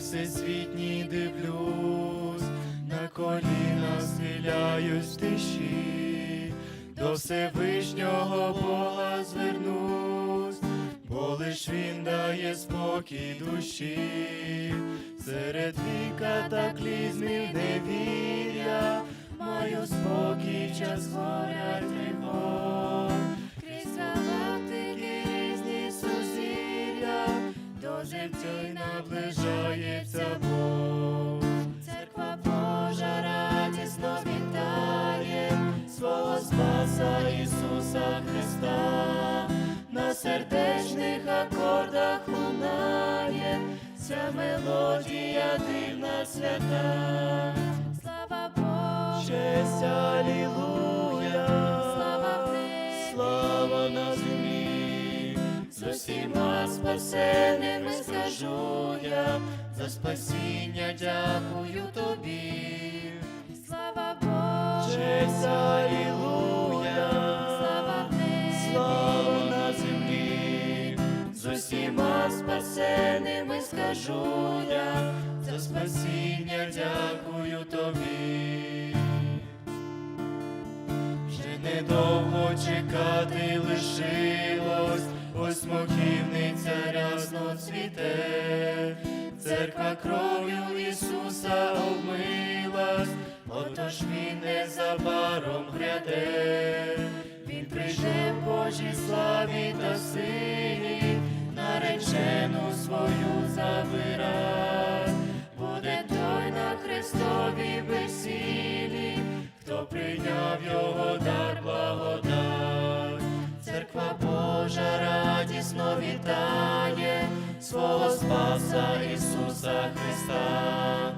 всесвітній дивлюсь, на коліна схиляюсь в тиші, до Всевишнього Бога звернусь, бо лиш він дає спокій душі, серед віка та клізмів невір'я, Ісуса Христа, на сердечних акордах лунає ця мелодія дивна свята. Слава Богу, Честь, алілуя, Слава небі. слава на землі, з усіма спасеними скажу я, за спасіння дякую тобі. Скажу я, за спасіння дякую тобі. Вже недовго чекати лишилось, ось смоківниця рясно цвіте, церква кров'ю Ісуса обмилась, отож він незабаром гряде, він прийде в Божій славі та силі, наречену свою забирать, буде той на Христовій весіллі, хто прийняв його дар благодать. Церква Божа радісно вітає свого Спаса Ісуса Христа.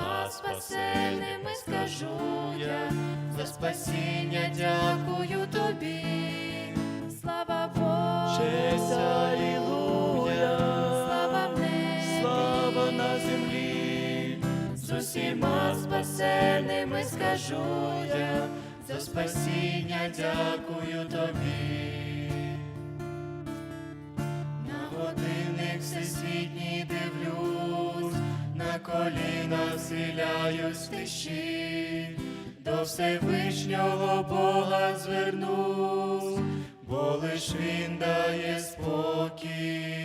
З спасенними скажу я, за спасіння дякую тобі. Слава Богу, Честь, алілуя, слава в небі. слава на землі, з усіма спасеними скажу я, за спасіння дякую тобі. На годинник всесвітній схиляюсь в тиші, до Всевишнього Бога звернусь, бо лиш він дає спокій